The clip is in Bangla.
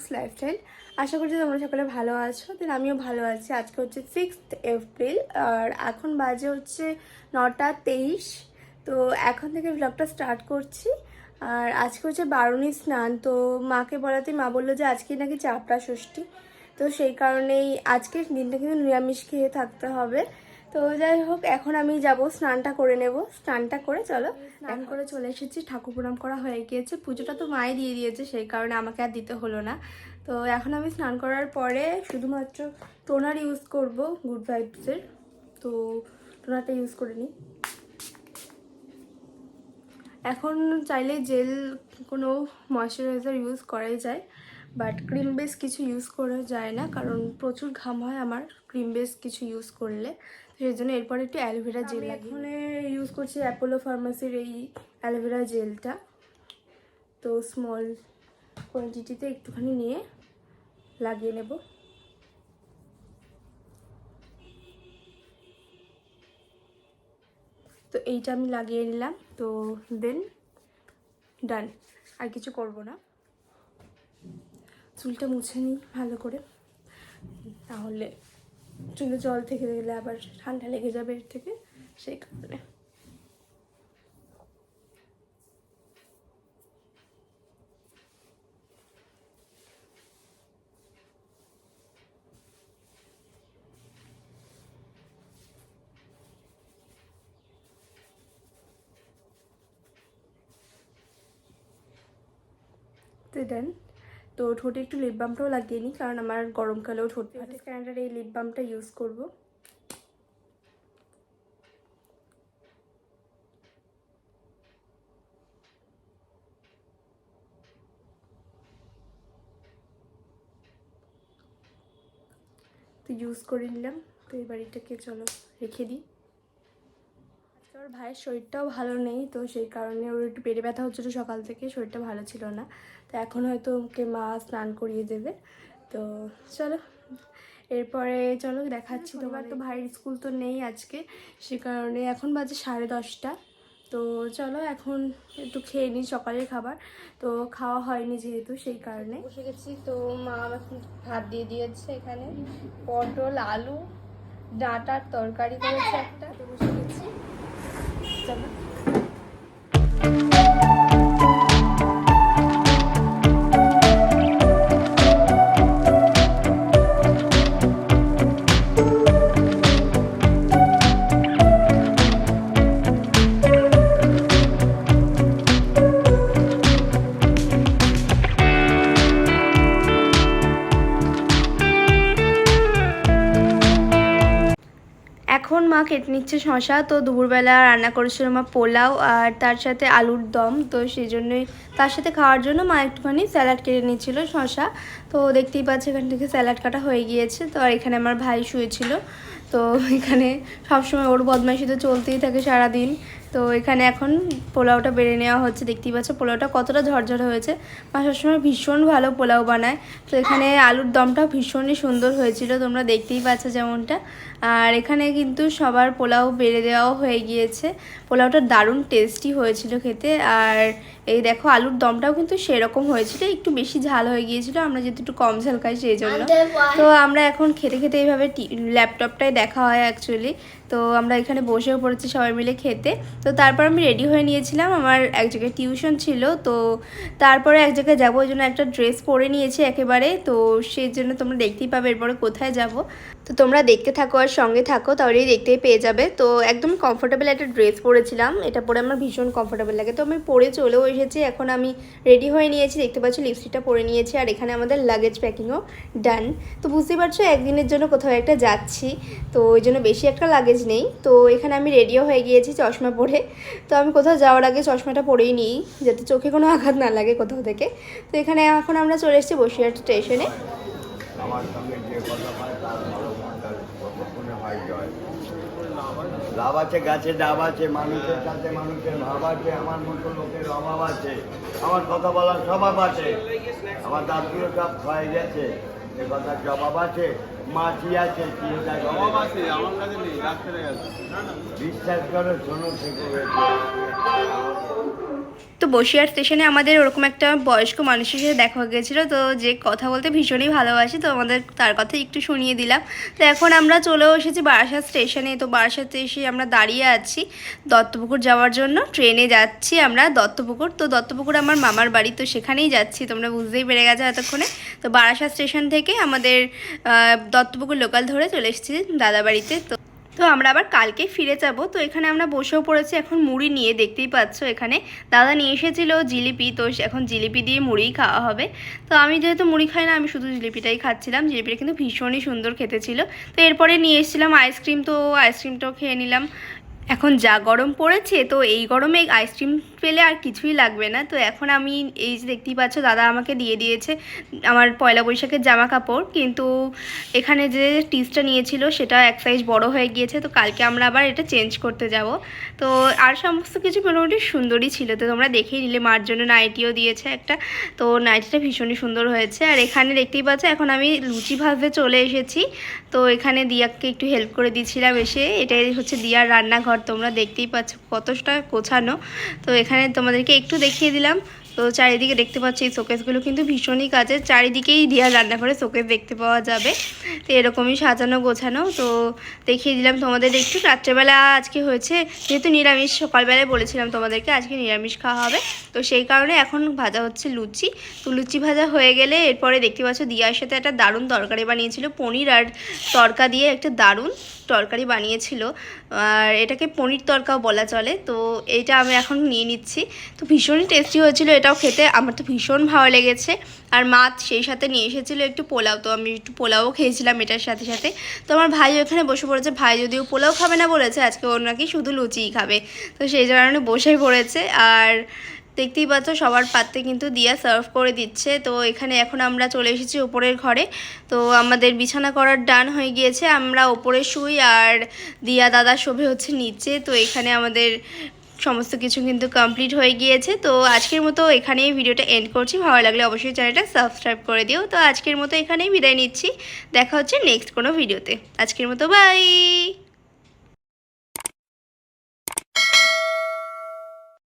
লুকস লাইফস্টাইল আশা করছি তোমরা সকলে ভালো আছো। দেন আমিও ভালো আছি। আজকে হচ্ছে সিক্সথ এপ্রিল আর এখন বাজে হচ্ছে নটা তেইশ। তো এখন থেকে ব্লগটা স্টার্ট করছি। আর আজকে হচ্ছে বারুণী স্নান। তো মাকে বলাতে মা বলল যে আজকে নাকি চাপড়া ষষ্ঠী। তো সেই কারণেই আজকের দিনটা কিন্তু নিরামিষ খেয়ে থাকতে হবে। তো যাই হোক এখন আমি যাব স্নানটা করে নেব। স্নানটা করে চলো স্নান করে চলে এসেছি ঠাকুর প্রণাম করা হয়ে গিয়েছে। পুজোটা তো মায়ে দিয়ে দিয়েছে সেই কারণে আমাকে আর দিতে হলো না। তো এখন আমি স্নান করার পরে শুধুমাত্র টোনার ইউজ করব গুড ভাইবসের তো টোনারটা ইউজ করে নিই। এখন চাইলে জেল কোনো ময়শ্চারাইজার ইউজ করাই যায়। বাট ক্রিম বেস কিছু ইউজ করা যায় না কারণ প্রচুর ঘাম হয় আমার ক্রিম বেস কিছু ইউজ করলে। সেই জন্য এরপরে একটু অ্যালোভেরা জেল এখন ইউজ করছি অ্যাপোলো ফার্মাসির এই অ্যালোভেরা জেলটা। তো স্মল কোয়ান্টিটিতে একটুখানি নিয়ে লাগিয়ে নেব। তো এইটা আমি লাগিয়ে নিলাম। তো দেন ডান আর কিছু করব না। চুলটা মুছে নিই ভালো করে। তাহলে চুলে জল থেকে গেলে আবার ঠান্ডা লেগে যাবে এর থেকে, সেই কারণে। দেন তো ঠোঁটে একটু লিপ বামটাও লাগিয়ে নিই, কারণ আমার গরমকালেও ঠোঁট ফাটে। স্ক্যান্ডার এই লিপ বামটা ইউজ করব। তো ইউজ করে নিলাম। তো এই বাড়িটাকে চলো রেখে দিই। ভাইয়ের শরীরটাও ভালো নেই তো সেই কারণে ওর একটু পেটে ব্যথা হচ্ছিল সকাল থেকে শরীরটা ভালো ছিল না। তো এখন হয়তো ওকে মা স্নান করিয়ে দেবে। তো চলো এরপরে চলো দেখাচ্ছি তোমার তো ভাইয়ের স্কুল তো নেই আজকে সে কারণে এখন বাজে সাড়ে দশটা। তো চলো এখন একটু খেয়ে নিই সকালের খাবার। তো খাওয়া হয়নি যেহেতু সেই কারণে। বসে গেছি তো মা এখন ভাত দিয়ে দিয়েছে এখানে। পটল আলু ডাঁটার তরকারি করেছে একটা। বসে গেছি। চলো মা কেটে নিচ্ছে শশা তো দুপুরবেলা রান্না করেছিল মা পোলাও আর তার সাথে আলুর দম। তো সেই জন্যই তার সাথে খাওয়ার জন্য মা একটুখানি স্যালাড কেটে নিচ্ছিল শশা তো দেখতেই পাচ্ছে এখান থেকে স্যালাড কাটা হয়ে গিয়েছে। তো আর এখানে আমার ভাই শুয়েছিল। তো এখানে সবসময় ওর বদমাইশি তো চলতেই থাকে সারাদিন। তো এখানে এখন পোলাওটা বেড়ে নেওয়া হচ্ছে। দেখতেই পাচ্ছ পোলাওটা কতটা ঝরঝরে হয়েছে। মা সবসময় ভীষণ ভালো পোলাও বানায়। তো এখানে আলুর দমটাও ভীষণই সুন্দর হয়েছিল। তোমরা দেখতেই পাচ্ছ যেমনটা। আর এখানে কিন্তু সবার পোলাও বেড়ে দেওয়াও হয়ে গিয়েছে। পোলাওটা দারুণ টেস্টি হয়েছিল খেতে। আর এই দেখো আলুর দমটাও কিন্তু সেরকম হয়েছিল একটু বেশি ঝাল হয়ে গিয়েছিল আমরা যেহেতু একটু কম ঝাল খাই সেই জন্য। তো আমরা এখন খেতে খেতে এইভাবে ল্যাপটপটাই দেখা হয় অ্যাকচুয়ালি তো আমরা এখানে বসেও পড়েছি সবাই মিলে খেতে। তো তারপর আমি রেডি হয়ে নিয়েছিলাম আমার এক জায়গায় টিউশন ছিল। তো তারপরে এক জায়গায় যাব ওই জন্য একটা ড্রেস পরে নিয়েছি একেবারে। তো সেই জন্য তোমরা দেখতেই পাবে এরপরে কোথায় যাব। তো তোমরা দেখতে থাকো আর সঙ্গে থাকো, তাহলেই দেখতেই পেয়ে যাবে। তো একদম কমফোর্টেবল একটা ড্রেস পরেছিলাম, এটা পরে আমার ভীষণ কমফোর্টেবল লাগে। তো আমি পরে চলেও এসেছি, এখন আমি রেডি হয়ে নিয়েছি, দেখতে পাচ্ছ লিপস্টিকটা পরে নিয়েছি, আর এখানে আমাদের লাগেজ প্যাকিংও ডান তো বুঝতেই পারছ, একদিনের জন্য কোথাও একটা যাচ্ছি, তো ওই জন্য বেশি একটা লাগেজ নেই। তো এখানে আমি রেডিও হয়ে গিয়েছি চশমা পরে। তো আমি কোথাও যাওয়ার আগে চশমাটা পরেই নিই, যাতে চোখে কোনো আঘাত না লাগে কোথাও থেকে। তো এখানে এখন আমরা চলে এসেছি বসিরহাট স্টেশনে আমার সঙ্গে যে কথা পায় তার ভালো মন্দার কতক্ষণে হয় জয় লাভ আছে গাছে ডাব আছে মানুষের সাথে মানুষের ভাব আছে আমার মতো লোকের অভাব আছে আমার কথা বলার স্বভাব আছে। আমার দাঁতগুলো সব ক্ষয়ে গেছে এ কথার জবাব আছে মাছি আছে চিন্তা জবাব আছে আমার কাছে নেই ডাক্তারের কাছে বিশ্বাস করো শোনো থেকে তো বসিরহাট স্টেশনে আমাদের ওরকম একটা বয়স্ক মানুষের সাথে দেখা হয়ে গেছিল তো যে কথা বলতে ভীষণই ভালোবাসি, তো আমাদের তার কথা একটু শুনিয়ে দিলাম। তো এখন আমরা চলেও এসেছি বারাসাত স্টেশনে, তো বারাসাতে এসে আমরা দাঁড়িয়ে আছি দত্তপুকুর যাওয়ার জন্য। ট্রেনে যাচ্ছি আমরা দত্তপুকুর, তো দত্তপুকুর আমার মামার বাড়ি, তো সেখানেই যাচ্ছি, তোমরা বুঝতেই পেরে গেছো এতক্ষণে। তো বারাসাত স্টেশন থেকে আমাদের দত্তপুকুর লোকাল ধরে চলে এসেছি দাদা বাড়িতে, তো তো আমরা আবার কালকে ফিরে যাব। তো এখানে আমরা বসেও পড়েছি, এখন মুড়ি নিয়ে দেখতেই পাচ্ছ এখানে। দাদা নিয়ে এসেছিল জিলিপি, তো এখন জিলিপি দিয়ে মুড়িই খাওয়া হবে। তো আমি যেহেতু মুড়ি খাই না, আমি শুধু জিলিপিটাই খাচ্ছিলাম। জিলিপিটা কিন্তু ভীষণই সুন্দর খেতে ছিল। তো এরপরে নিয়ে এসেছিলাম আইসক্রিম, তো আইসক্রিমটাও খেয়ে নিলাম। এখন যা গরম পড়েছে, তো এই গরমে আইসক্রিম পেলে আর কিছুই লাগবে না। তো এখন আমি এই যে দেখতেই পাচ্ছ, দাদা আমাকে দিয়ে দিয়েছে আমার পয়লা বৈশাখের জামা কাপড় কিন্তু এখানে যে টিসটা নিয়েছিল, সেটা এক সাইজ বড় হয়ে গিয়েছে। তো কালকে আমরা আবার এটা চেঞ্জ করতে যাব। তো আর সমস্ত কিছু মোটামুটি সুন্দরই ছিল। তো তোমরা দেখেই নিলে, মার জন্য নাইটিও দিয়েছে একটা। তো নাইটিটা ভীষণই সুন্দর হয়েছে। আর এখানে দেখতেই পাচ্ছ, এখন আমি লুচি ভাজতে চলে এসেছি। তো এখানে দিয়াকে একটু হেল্প করে দিয়েছিলাম এসে। এটাই হচ্ছে দিয়ার রান্নাঘর। তোমরা দেখতেই পাচ্ছ কতটা গোছানো। তো এখানে তোমাদেরকে একটু দেখিয়ে দিলাম। তো চারিদিকে দেখতে পাচ্ছি এই শোকেসগুলো কিন্তু ভীষণই কাজের। চারিদিকেই দিয়ার রান্নাঘরে শোকেস দেখতে পাওয়া যাবে। তো এরকমই সাজানো গোছানো। তো দেখিয়ে দিলাম তোমাদের একটু। রাত্রেবেলা আজকে হয়েছে, যেহেতু নিরামিষ, সকালবেলায় বলেছিলাম তোমাদেরকে আজকে নিরামিষ খাওয়া হবে। তো সেই কারণে এখন ভাজা হচ্ছে লুচি। তো লুচি ভাজা হয়ে গেলে এরপরে দেখতে পাচ্ছ দিয়ার সাথে একটা দারুণ তরকারি বানিয়েছিল। পনির আর তরকা দিয়ে একটা দারুণ তরকারি বানিয়েছিল। আর এটাকে পনির তরকাও বলা চলে। তো এইটা আমি এখন নিয়ে নিচ্ছি। তো ভীষণই টেস্টি হয়েছিল। এটাও খেতে আমার তো ভীষণ ভালো লেগেছে। আর মাছ সেই সাথে নিয়ে এসেছিল একটু পোলাও, তো আমি একটু পোলাও খেয়েছিলাম এটার সাথে সাথে। তো আমার ভাই ওখানে বসে পড়েছে, ভাই যদিও পোলাও খাবে না বলেছে, আজকে ওর নাকি শুধু লুচিই খাবে। তো সেই কারণে বসেই পড়েছে, আর দেখতেই পাচ্ছ সবার পাত্রে কিন্তু দিয়া সার্ভ করে দিচ্ছে। তো এখানে এখন আমরা চলে এসেছি ওপরের ঘরে। তো আমাদের বিছানা করার ডান হয়ে গিয়েছে, আমরা ওপরে শুই আর দিয়া দাদা শোভে হচ্ছে নিচে। তো এখানে আমাদের সমস্ত কিছু কিন্তু কমপ্লিট হয়ে গিয়েছে। তো আজকের মতো এখানেই ভিডিওটা এন্ড করছি। ভালো লাগলে অবশ্যই চ্যানেলটা সাবস্ক্রাইব করে দিও। তো আজকের মতো এখানেই বিদায় নিচ্ছি। দেখা হচ্ছে নেক্সট কোনো ভিডিওতে আজকের মতো বাই